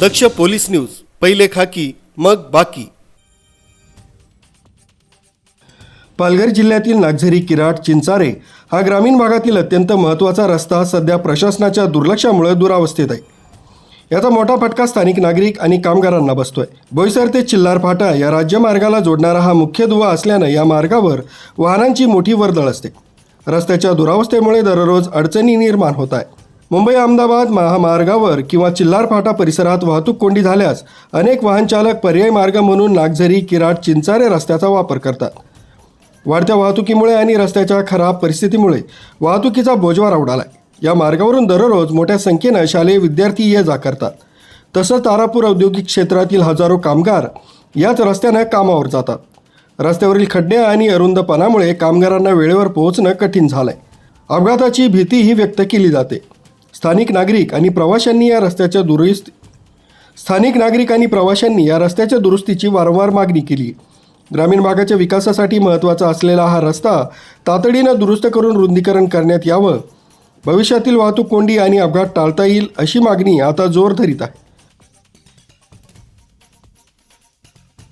दक्ष police news पहिले खाकी मग बाकी. पालघर जिल्ह्यातील नागझरी किराट चिंचारे हा ग्रामीण भागातील अत्यंत महत्त्वाचा रस्ता सध्या प्रशासनाच्या दुर्लक्षामुळे दुरावस्थेत आहे. याचा मोठा फटका स्थानिक नागरिक आणि कामगारांना बसतोय. बोईसर ते चिल्लार फाटा या राज्यमार्गाला जोडणारा हा मुख्य दुवा असल्यानं या मार्गावर वाहनांची मोठी वर्दळ असते. रस्त्याच्या दुरावस्थेमुळे दररोज अडचणी निर्माण होत आहे मुंबई अहमदाबाद महामार्गावर किंवा चिल्लार फाटा परिसरात वाहतूक कोंडी झाल्यास अनेक वाहनचालक पर्याय पर्यायी मार्ग म्हणून नागझरी किराट चिंचारे रस्त्याचा वापर करतात. वाढत्या वाहतुकीमुळे आणि रस्त्याच्या खराब परिस्थितीमुळे वाहतुकीचा बोजवारा उडालाय या मार्गावरून दररोज मोठ्या संख्येनं शालेय विद्यार्थी ये जा करतात. तसंच तारापूर औद्योगिक क्षेत्रातील हजारो कामगार याच रस्त्यानं कामावर जातात. रस्त्यावरील खड्डे आणि अरुंदपणामुळे कामगारांना वेळेवर पोहोचणं कठीण झालंय. अपघाताची भीतीही व्यक्त केली जाते. स्थानिक नागरिक आणि प्रवाशांनी या रस्त्याच्या दुरुस्त स्थानिक नागरिक आणि प्रवाशांनी या रस्त्याच्या दुरुस्तीची वारंवार मागणी केली. ग्रामीण भागाच्या विकासासाठी महत्त्वाचा असलेला हा रस्ता तातडीनं दुरुस्त करून रुंदीकरण करण्यात यावं. भविष्यातील वाहतूक कोंडी आणि अपघात टाळता येईल अशी मागणी आता जोर धरीत आहे.